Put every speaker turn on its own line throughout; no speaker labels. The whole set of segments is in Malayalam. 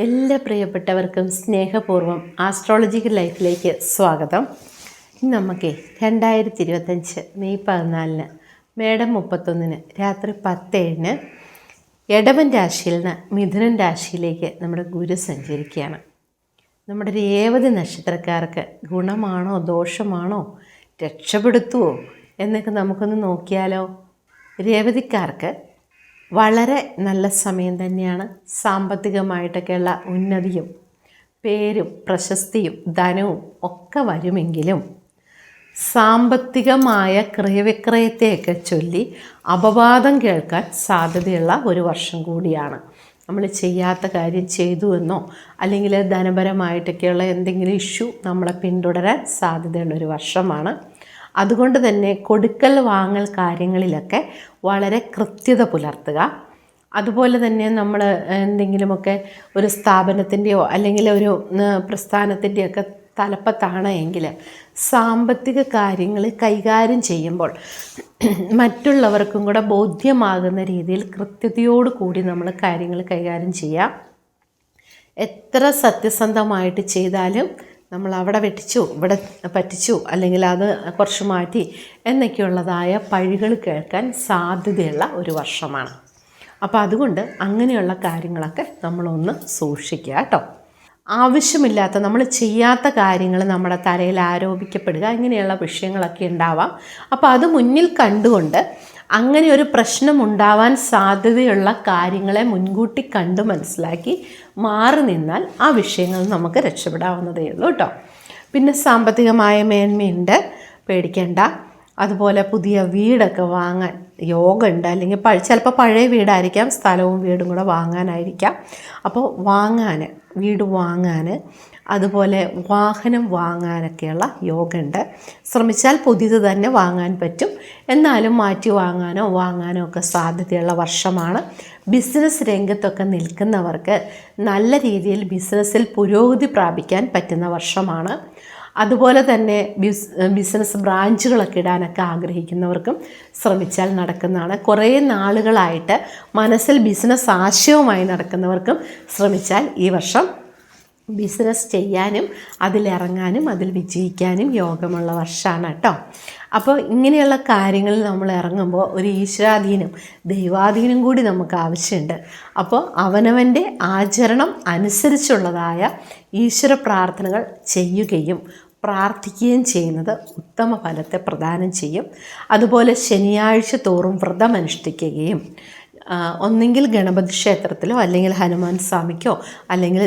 എല്ലാ പ്രിയപ്പെട്ടവർക്കും സ്നേഹപൂർവം ആസ്ട്രോളജിക്കൽ ലൈഫിലേക്ക് സ്വാഗതം. ഇന്ന് നമുക്ക് രണ്ടായിരത്തി ഇരുപത്തഞ്ച് മെയ് പതിനാലിന് മേടം മുപ്പത്തൊന്നിന് രാത്രി പത്തേഴിന് എടവൻ രാശിയിൽ നിന്ന് മിഥുനൻ രാശിയിലേക്ക് നമ്മുടെ ഗുരു സഞ്ചരിക്കുകയാണ്. നമ്മുടെ രേവതി നക്ഷത്രക്കാർക്ക് ഗുണമാണോ ദോഷമാണോ രക്ഷപ്പെടുത്തുവോ എന്നൊക്കെ നമുക്കൊന്ന് നോക്കിയാലോ? രേവതിക്കാർക്ക് വളരെ നല്ല സമയം തന്നെയാണ് സാമ്പത്തികമായിട്ടൊക്കെയുള്ള ഉന്നതിയും പേരും പ്രശസ്തിയും ധനവും ഒക്കെ വരുമെങ്കിലും സാമ്പത്തികമായ ക്രയവിക്രയത്തെയൊക്കെ ചൊല്ലി അപവാദം കേൾക്കാൻ സാധ്യതയുള്ള ഒരു വർഷം കൂടിയാണ്. നമ്മൾ ചെയ്യാത്ത കാര്യം ചെയ്തു എന്നോ അല്ലെങ്കിൽ ധനപരമായിട്ടൊക്കെയുള്ള എന്തെങ്കിലും ഇഷ്യൂ നമ്മളെ പിന്തുടരാൻ സാധ്യതയുള്ള ഒരു വർഷമാണ്. അതുകൊണ്ട് തന്നെ കൊടുക്കൽ വാങ്ങൽ കാര്യങ്ങളിലൊക്കെ വളരെ കൃത്യത പുലർത്തുക. അതുപോലെ തന്നെ നമ്മൾ എന്തെങ്കിലുമൊക്കെ ഒരു സ്ഥാപനത്തിന്റെയോ അല്ലെങ്കിൽ ഒരു പ്രസ്ഥാനത്തിന്റെയൊക്കെ തലപ്പത്താണ് എങ്കിൽ സാമ്പത്തിക കാര്യങ്ങൾ കൈകാര്യം ചെയ്യുമ്പോൾ മറ്റുള്ളവർക്കും കൂടെ ബോധ്യമാകുന്ന രീതിയിൽ കൃത്യതയോടു കൂടി നമ്മൾ കാര്യങ്ങൾ കൈകാര്യം ചെയ്യാം. എത്ര സത്യസന്ധമായിട്ട് ചെയ്താലും നമ്മൾ അവിടെ വെട്ടിച്ചു ഇവിടെ പറ്റിച്ചു അല്ലെങ്കിൽ അത് കുറച്ച് മാറ്റി എന്നൊക്കെയുള്ളതായ പഴികൾ കേൾക്കാൻ സാധ്യതയുള്ള ഒരു വർഷമാണ്. അപ്പോൾ അതുകൊണ്ട് അങ്ങനെയുള്ള കാര്യങ്ങളൊക്കെ നമ്മളൊന്ന് സൂക്ഷിക്കുക കേട്ടോ. ആവശ്യമില്ലാത്ത നമ്മൾ ചെയ്യാത്ത കാര്യങ്ങൾ നമ്മുടെ തലയിൽ ആരോപിക്കപ്പെടുക ഇങ്ങനെയുള്ള വിഷയങ്ങളൊക്കെ ഉണ്ടാവാം. അപ്പോൾ അത് മുന്നിൽ കണ്ടുകൊണ്ട് അങ്ങനെ ഒരു പ്രശ്നം ഉണ്ടാവാൻ സാധ്യതയുള്ള കാര്യങ്ങളെ മുൻകൂട്ടി കണ്ടു മനസ്സിലാക്കി മാറി നിന്നാൽ ആ വിഷയങ്ങൾ നമുക്ക് രക്ഷപ്പെടാവുന്നതേ ഉള്ളൂ കേട്ടോ. പിന്നെ സാമ്പത്തികമായ മേന്മയുണ്ട് പേടിക്കേണ്ട. അതുപോലെ പുതിയ വീടൊക്കെ വാങ്ങാൻ യോഗ ഉണ്ട് അല്ലെങ്കിൽ ചിലപ്പോൾ പഴയ വീടായിരിക്കാം സ്ഥലവും വീടും കൂടെ വാങ്ങാനായിരിക്കാം. അപ്പോൾ വാങ്ങാൻ വീട് വാങ്ങാൻ അതുപോലെ വാഹനം വാങ്ങാനൊക്കെയുള്ള യോഗ ഉണ്ട് ശ്രമിച്ചാൽ പുതിയത് തന്നെ വാങ്ങാൻ പറ്റും. എന്നാലും മാറ്റി വാങ്ങാനോ വാങ്ങാനോ ഒക്കെ സാധ്യതയുള്ള വർഷമാണ്. ബിസിനസ് രംഗത്തൊക്കെ നിൽക്കുന്നവർക്ക് നല്ല രീതിയിൽ ബിസിനസ്സിൽ പുരോഗതി പ്രാപിക്കാൻ പറ്റുന്ന വർഷമാണ്. അതുപോലെ തന്നെ ബിസ് ബിസിനസ് ബ്രാഞ്ചുകളൊക്കെ ഇടാനൊക്കെ ആഗ്രഹിക്കുന്നവർക്കും ശ്രമിച്ചാൽ നടക്കുന്നതാണ്. കുറേ നാളുകളായിട്ട് മനസ്സിൽ ബിസിനസ് ആശയവുമായി നടക്കുന്നവർക്കും ശ്രമിച്ചാൽ ഈ വർഷം ബിസിനസ് ചെയ്യാനും അതിലിറങ്ങാനും അതിൽ വിജയിക്കാനും യോഗമുള്ള വർഷമാണ് കേട്ടോ. അപ്പോൾ ഇങ്ങനെയുള്ള കാര്യങ്ങളിൽ നമ്മൾ ഇറങ്ങുമ്പോൾ ഒരു ഈശ്വരാധീനം ദൈവാധീനം കൂടി നമുക്ക് ആവശ്യമുണ്ട്. അപ്പോൾ അവനവന്റെ ആചരണം അനുസരിച്ചുള്ളതായ ഈശ്വര പ്രാർത്ഥനകൾ ചെയ്യുകയും പ്രാർത്ഥിക്കുകയും ചെയ്യുന്നത് ഉത്തമ ഫലത്തെ പ്രദാനം ചെയ്യും. അതുപോലെ ശനിയാഴ്ച തോറും വ്രതമനുഷ്ഠിക്കുകയും ഒന്നെങ്കിൽ ഗണപതി ക്ഷേത്രത്തിലോ അല്ലെങ്കിൽ ഹനുമാൻ സ്വാമിക്കോ അല്ലെങ്കിൽ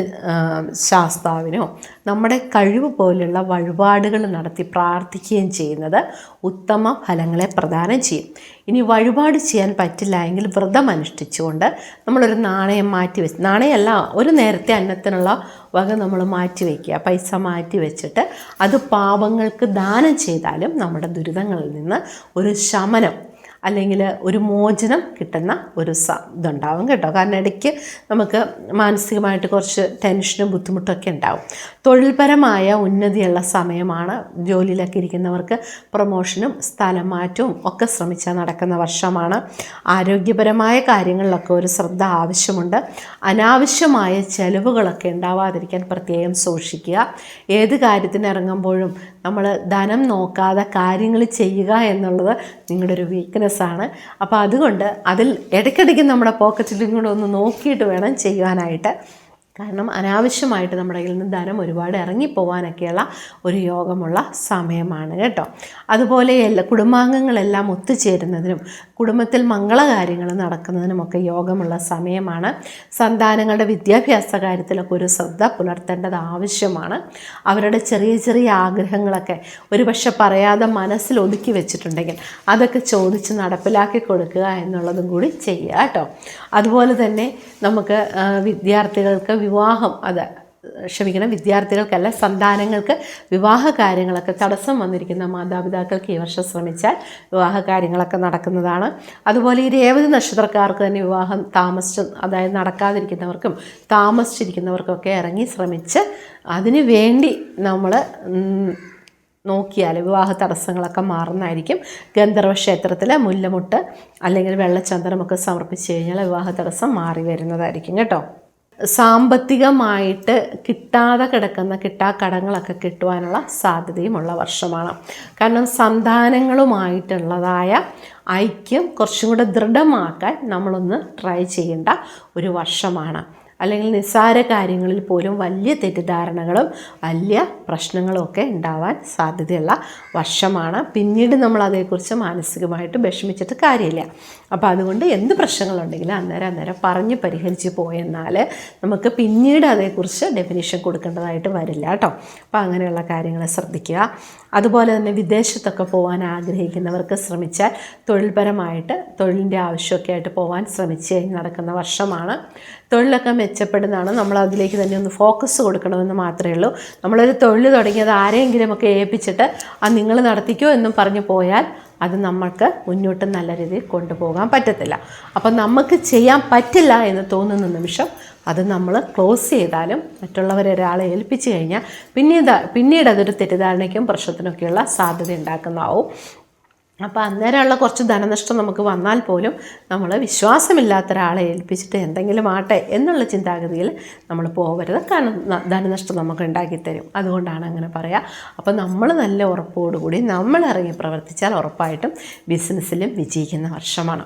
ശാസ്താവിനോ നമ്മുടെ കഴിവ് പോലുള്ള വഴിപാടുകൾ നടത്തി പ്രാർത്ഥിക്കുകയും ചെയ്യുന്നത് ഉത്തമ ഫലങ്ങളെ പ്രദാനം ചെയ്യും. ഇനി വഴിപാട് ചെയ്യാൻ പറ്റില്ല എങ്കിൽ വ്രതം അനുഷ്ഠിച്ചുകൊണ്ട് നമ്മളൊരു നാണയം മാറ്റി വെച്ച് നാണയമല്ല ഒരു നേരത്തെ അന്നത്തിനുള്ള വക നമ്മൾ മാറ്റി വയ്ക്കുക പൈസ മാറ്റി വെച്ചിട്ട് അത് പാപങ്ങൾക്ക് ദാനം ചെയ്താലും നമ്മുടെ ദുരിതങ്ങളിൽ നിന്ന് ഒരു ശമനം അല്ലെങ്കിൽ ഒരു മോചനം കിട്ടുന്ന ഒരു ഇതുണ്ടാവും കേട്ടോ. കാരണം ഇടയ്ക്ക് നമുക്ക് മാനസികമായിട്ട് കുറച്ച് ടെൻഷനും ബുദ്ധിമുട്ടൊക്കെ ഉണ്ടാവും. തൊഴിൽപരമായ ഉന്നതിയുള്ള സമയമാണ് ജോലിയിലൊക്കെ ഇരിക്കുന്നവർക്ക് പ്രൊമോഷനും സ്ഥലം മാറ്റവും ഒക്കെ ശ്രമിച്ചാൽ നടക്കുന്ന വർഷമാണ്. ആരോഗ്യപരമായ കാര്യങ്ങളിലൊക്കെ ഒരു ശ്രദ്ധ ആവശ്യമുണ്ട്. അനാവശ്യമായ ചെലവുകളൊക്കെ ഉണ്ടാവാതിരിക്കാൻ പ്രത്യേകം സൂക്ഷിക്കുക. ഏത് കാര്യത്തിന് ഇറങ്ങുമ്പോഴും നമ്മൾ ധനം നോക്കാതെ കാര്യങ്ങൾ ചെയ്യുക എന്നുള്ളത് നിങ്ങളുടെ ഒരു വീക്ക്നെസ് ആണ്. അപ്പോൾ അതുകൊണ്ട് അതിൽ ഇടയ്ക്കിടയ്ക്ക് നമ്മുടെ പോക്കറ്റിലും കൂടെ ഒന്ന് നോക്കിയിട്ട് വേണം ചെയ്യുവാനായിട്ട്. കാരണം അനാവശ്യമായിട്ട് നമ്മുടെ കയ്യിൽ നിന്ന് ധനം ഒരുപാട് ഇറങ്ങിപ്പോവാനൊക്കെയുള്ള ഒരു യോഗമുള്ള സമയമാണ് കേട്ടോ. അതുപോലെ എല്ലാ കുടുംബാംഗങ്ങളെല്ലാം ഒത്തുചേരുന്നതിനും കുടുംബത്തിൽ മംഗളകാര്യങ്ങൾ നടക്കുന്നതിനുമൊക്കെ യോഗമുള്ള സമയമാണ്. സന്താനങ്ങളുടെ വിദ്യാഭ്യാസ കാര്യത്തിലൊക്കെ ഒരു ശ്രദ്ധ പുലർത്തേണ്ടത് ആവശ്യമാണ്. അവരുടെ ചെറിയ ചെറിയ ആഗ്രഹങ്ങളൊക്കെ ഒരുപക്ഷെ പറയാതെ മനസ്സിൽ ഒതുക്കി വെച്ചിട്ടുണ്ടെങ്കിൽ അതൊക്കെ ചോദിച്ച് നടപ്പിലാക്കി കൊടുക്കുക എന്നുള്ളതും കൂടി ചെയ്യുക കേട്ടോ. അതുപോലെ തന്നെ നമുക്ക് വിദ്യാർത്ഥികൾക്ക് വിവാഹം അത് ക്ഷമിക്കണം വിദ്യാർത്ഥികൾക്കല്ല സന്താനങ്ങൾക്ക് വിവാഹ കാര്യങ്ങളൊക്കെ തടസ്സം വന്നിരിക്കുന്ന മാതാപിതാക്കൾക്ക് ഈ വർഷം ശ്രമിച്ചാൽ വിവാഹ കാര്യങ്ങളൊക്കെ നടക്കുന്നതാണ്. അതുപോലെ ഈ രേവതി നക്ഷത്രക്കാർക്ക് തന്നെ വിവാഹം താമസിച്ച് അതായത് നടക്കാതിരിക്കുന്നവർക്കും താമസിച്ചിരിക്കുന്നവർക്കൊക്കെ ഇറങ്ങി ശ്രമിച്ച് അതിനു വേണ്ടി നമ്മൾ നോക്കിയാൽ വിവാഹ തടസ്സങ്ങളൊക്കെ മാറുന്നതായിരിക്കും. ഗന്ധർവ ക്ഷേത്രത്തിൽ മുല്ലമുട്ട് അല്ലെങ്കിൽ വെള്ളച്ചന്ദനമൊക്കെ സമർപ്പിച്ച് കഴിഞ്ഞാൽ വിവാഹ തടസ്സം മാറി വരുന്നതായിരിക്കും കേട്ടോ. സാമ്പത്തികമായിട്ട് കിട്ടാതെ കിടക്കുന്ന കിട്ടാ കിട്ടാക്കടങ്ങളൊക്കെ കിട്ടുവാനുള്ള സാധ്യതയുമുള്ള വർഷമാണ്. കാരണം സന്താനങ്ങളുമായിട്ടുള്ളതായ ഐക്യം കുറച്ചും കൂടെ ദൃഢമാക്കാൻ നമ്മളൊന്ന് ട്രൈ ചെയ്യേണ്ട ഒരു വർഷമാണ്. അല്ലെങ്കിൽ നിസ്സാര കാര്യങ്ങളിൽ പോലും വലിയ തെറ്റിദ്ധാരണകളും വലിയ പ്രശ്നങ്ങളും ഒക്കെ ഉണ്ടാവാൻ സാധ്യതയുള്ള വർഷമാണ്. പിന്നീട് നമ്മൾ അതേക്കുറിച്ച് മാനസികമായിട്ട് വിഷമിച്ചിട്ട് കാര്യമില്ല. അപ്പോൾ അതുകൊണ്ട് എന്ത് പ്രശ്നങ്ങളുണ്ടെങ്കിലും അന്നേരം അന്നേരം പറഞ്ഞ് പരിഹരിച്ച് പോയെന്നാൽ നമുക്ക് പിന്നീട് അതേക്കുറിച്ച് ഡെഫിനേഷൻ കൊടുക്കേണ്ടതായിട്ട് വരില്ല കേട്ടോ. അപ്പോൾ അങ്ങനെയുള്ള കാര്യങ്ങൾ ശ്രദ്ധിക്കുക. അതുപോലെ തന്നെ വിദേശത്തൊക്കെ പോകാൻ ആഗ്രഹിക്കുന്നവർക്ക് ശ്രമിച്ചാൽ തൊഴിൽപരമായിട്ട് തൊഴിലിന്റെ ആവശ്യമൊക്കെ ആയിട്ട് പോകാൻ ശ്രമിച്ച് കഴിഞ്ഞ് നടക്കുന്ന വർഷമാണ്. തൊഴിലൊക്കെ മെച്ചപ്പെടുന്നതാണ്. നമ്മൾ അതിലേക്ക് തന്നെ ഒന്ന് ഫോക്കസ് കൊടുക്കണമെന്ന് മാത്രമേ ഉള്ളൂ. നമ്മളൊരു തൊഴിൽ തുടങ്ങിയത് ഒക്കെ ഏൽപ്പിച്ചിട്ട് ആ നിങ്ങൾ നടത്തിക്കോ എന്നും പറഞ്ഞു പോയാൽ അത് നമ്മൾക്ക് മുന്നോട്ട് നല്ല രീതിയിൽ കൊണ്ടുപോകാൻ പറ്റത്തില്ല. അപ്പം നമുക്ക് ചെയ്യാൻ പറ്റില്ല എന്ന് തോന്നുന്ന നിമിഷം അത് നമ്മൾ ക്ലോസ് ചെയ്താലും മറ്റുള്ളവരെ ഒരാളെ ഏൽപ്പിച്ചു കഴിഞ്ഞാൽ പിന്നീട് പിന്നീട് അതൊരു തെറ്റിദ്ധാരണയ്ക്കും പ്രശ്നത്തിനൊക്കെയുള്ള സാധ്യത ഉണ്ടാക്കുന്നതാവും. അപ്പോൾ അന്നേരമുള്ള കുറച്ച് ധനനഷ്ടം നമുക്ക് വന്നാൽ പോലും നമ്മൾ വിശ്വാസമില്ലാത്ത ഒരാളെ ഏൽപ്പിച്ചിട്ട് എന്തെങ്കിലും ആട്ടെ എന്നുള്ള ചിന്താഗതിയിൽ നമ്മൾ പോകരുത് കാരണം ധനനഷ്ടം നമുക്ക് ഉണ്ടാക്കിത്തരും അതുകൊണ്ടാണ് അങ്ങനെ പറയുക അപ്പോൾ നമ്മൾ നല്ല ഉറപ്പോടുകൂടി നമ്മൾ ഇറങ്ങി പ്രവർത്തിച്ചാൽ ഉറപ്പായിട്ടും ബിസിനസ്സിലും വിജയിക്കുന്ന വർഷമാണ്.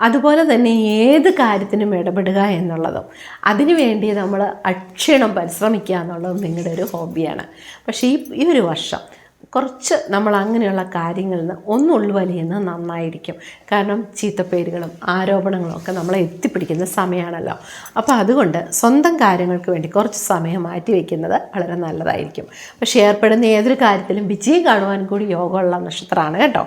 അതുപോലെ തന്നെ ഏത് കാര്യത്തിനും ഇടപെടുക എന്നുള്ളതും അതിനുവേണ്ടി നമ്മൾ അക്ഷീണം പരിശ്രമിക്കുക എന്നുള്ളതും നിങ്ങളുടെ ഒരു ഹോബിയാണ്. പക്ഷേ ഈ ഈ ഒരു വർഷം കുറച്ച് നമ്മൾ അങ്ങനെയുള്ള കാര്യങ്ങളിൽ നിന്ന് ഒന്ന് ഉൾവലിയുന്നത് നന്നായിരിക്കും. കാരണം ചീത്തപ്പേരുകളും ആരോപണങ്ങളും ഒക്കെ നമ്മളെ എത്തിപ്പിടിക്കുന്ന സമയമാണല്ലോ അപ്പോൾ അതുകൊണ്ട് സ്വന്തം കാര്യങ്ങൾക്ക് വേണ്ടി കുറച്ച് സമയം മാറ്റി വയ്ക്കുന്നത് വളരെ നല്ലതായിരിക്കും. പക്ഷേ ഏർപ്പെടുന്ന ഏതൊരു കാര്യത്തിലും വിജയം കാണുവാൻ കൂടി യോഗമുള്ള നക്ഷത്രമാണ് കേട്ടോ.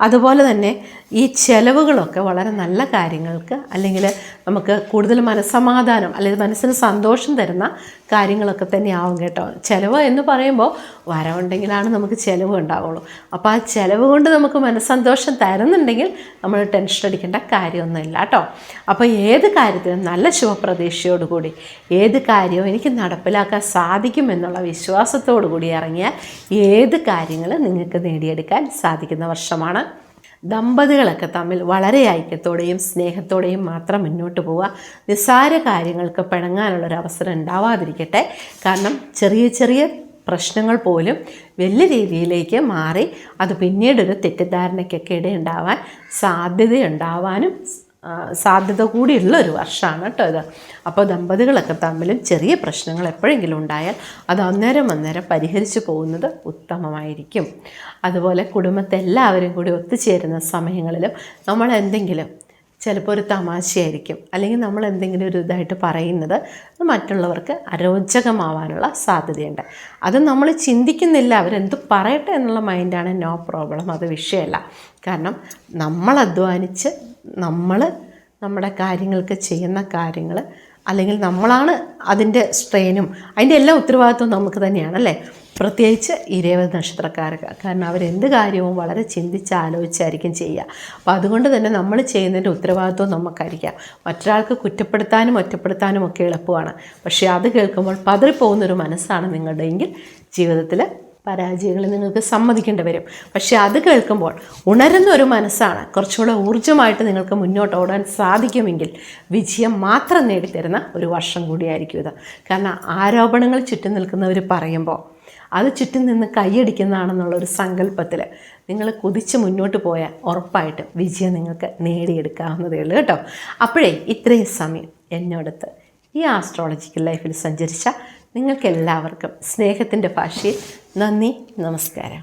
അതുപോലെ തന്നെ ഈ ചിലവുകളൊക്കെ വളരെ നല്ല കാര്യങ്ങൾക്ക് അല്ലെങ്കിൽ നമുക്ക് കൂടുതൽ മനസ്സമാധാനം അല്ലെങ്കിൽ മനസ്സിന് സന്തോഷം തരുന്ന കാര്യങ്ങളൊക്കെ തന്നെയാവും കേട്ടോ. ചിലവ് എന്ന് പറയുമ്പോൾ വരവുണ്ടെങ്കിലാണ് നമുക്ക് ചിലവ് ഉണ്ടാവുള്ളൂ. അപ്പോൾ ആ ചിലവ് കൊണ്ട് നമുക്ക് മനസ്സന്തോഷം തരുന്നുണ്ടെങ്കിൽ നമ്മൾ ടെൻഷൻ അടിക്കേണ്ട കാര്യമൊന്നുമില്ല കേട്ടോ. അപ്പോൾ ഏത് കാര്യത്തിനും നല്ല ശുഭപ്രതീക്ഷയോടുകൂടി ഏത് കാര്യവും എനിക്ക് നടപ്പിലാക്കാൻ സാധിക്കുമെന്നുള്ള വിശ്വാസത്തോടു കൂടി ഇറങ്ങിയാൽ ഏത് കാര്യങ്ങൾ നിങ്ങൾക്ക് നേടിയെടുക്കാൻ സാധിക്കുന്ന വർഷമാണ്. ദമ്പതികളൊക്കെ തമ്മിൽ വളരെ ഐക്യത്തോടെയും സ്നേഹത്തോടെയും മാത്രം മുന്നോട്ട് പോവുക. നിസ്സാര കാര്യങ്ങൾക്ക് പിണങ്ങാനുള്ളൊരു അവസരം ഉണ്ടാവാതിരിക്കട്ടെ. കാരണം ചെറിയ ചെറിയ പ്രശ്നങ്ങൾ പോലും വലിയ രീതിയിലേക്ക് മാറി അത് പിന്നീടൊരു തെറ്റിദ്ധാരണയ്ക്കൊക്കെ ഇടയുണ്ടാവാൻ സാധ്യതയുണ്ടാവാനും സാധ്യത കൂടിയുള്ള ഒരു വർഷമാണ് കേട്ടോ ഇത്. അപ്പോൾ ദമ്പതികളൊക്കെ തമ്മിലും ചെറിയ പ്രശ്നങ്ങൾ എപ്പോഴെങ്കിലും ഉണ്ടായാൽ അത് അന്നേരം അന്നേരം പരിഹരിച്ചു പോകുന്നത് ഉത്തമമായിരിക്കും. അതുപോലെ കുടുംബത്തെ എല്ലാവരും കൂടി ഒത്തുചേരുന്ന സമയങ്ങളിലും നമ്മൾ എന്തെങ്കിലും ചിലപ്പോൾ ഒരു തമാശയായിരിക്കും. അല്ലെങ്കിൽ നമ്മൾ എന്തെങ്കിലും ഒരു ഇതായിട്ട് പറയുന്നത് മറ്റുള്ളവർക്ക് അരോചകമാവാനുള്ള സാധ്യതയുണ്ട്. അത് നമ്മൾ ചിന്തിക്കുന്നില്ല അവരെന്ത് പറയട്ടെ എന്നുള്ള മൈൻഡാണ് നോ പ്രോബ്ലം അത് വിഷയമല്ല. കാരണം നമ്മൾ അധ്വാനിച്ച് നമ്മൾ നമ്മുടെ കാര്യങ്ങൾക്ക് ചെയ്യുന്ന കാര്യങ്ങൾ അല്ലെങ്കിൽ നമ്മളാണ് അതിന്റെ സ്ട്രെയിനും അതിന്റെ എല്ലാ ഉത്തരവാദിത്വവും നമുക്ക് തന്നെയാണ് അല്ലേ? പ്രത്യേകിച്ച് ഇരേവത് നക്ഷത്രക്കാർക്ക് കാരണം അവരെന്ത് കാര്യവും വളരെ ചിന്തിച്ച് ആലോചിച്ചായിരിക്കും ചെയ്യുക. അപ്പോൾ അതുകൊണ്ട് തന്നെ നമ്മൾ ചെയ്യുന്നതിന്റെ ഉത്തരവാദിത്വം നമുക്കായിരിക്കാം. മറ്റൊരാൾക്ക് കുറ്റപ്പെടുത്താനും ഒറ്റപ്പെടുത്താനും ഒക്കെ എളുപ്പമാണ്. പക്ഷേ അത് കേൾക്കുമ്പോൾ പതറിപ്പോകുന്നൊരു മനസ്സാണ് നിങ്ങളുടെ എങ്കിൽ ജീവിതത്തിൽ പരാജയങ്ങൾ നിങ്ങൾക്ക് സമ്മതിക്കേണ്ടി വരും. പക്ഷേ അത് കേൾക്കുമ്പോൾ ഉണരുന്ന ഒരു മനസ്സാണ് കുറച്ചുകൂടെ ഊർജമായിട്ട് നിങ്ങൾക്ക് മുന്നോട്ട് ഓടാൻ സാധിക്കുമെങ്കിൽ വിജയം മാത്രം നേടിത്തരുന്ന ഒരു വർഷം കൂടിയായിരിക്കും ഇത്. കാരണം ആരോപണങ്ങൾ ചുറ്റും നിൽക്കുന്നവർ പറയുമ്പോൾ അത് ചുറ്റും നിന്ന് കൈയടിക്കുന്നതാണെന്നുള്ള ഒരു സങ്കല്പത്തിൽ നിങ്ങൾ കുതിച്ച് മുന്നോട്ട് പോയാൽ ഉറപ്പായിട്ടും വിജയം നിങ്ങൾക്ക് നേടിയെടുക്കാവുന്നതേ ഉള്ളൂ കേട്ടോ. അപ്പോഴേ ഇത്രയും സമയം എന്നോടത്ത് ഈ ആസ്ട്രോളജിക്കൽ ലൈഫിൽ സഞ്ചരിച്ച നിങ്ങൾക്കെല്ലാവർക്കും സ്നേഹത്തിന്റെ ഭാഷയിൽ നന്ദി നമസ്കാരം.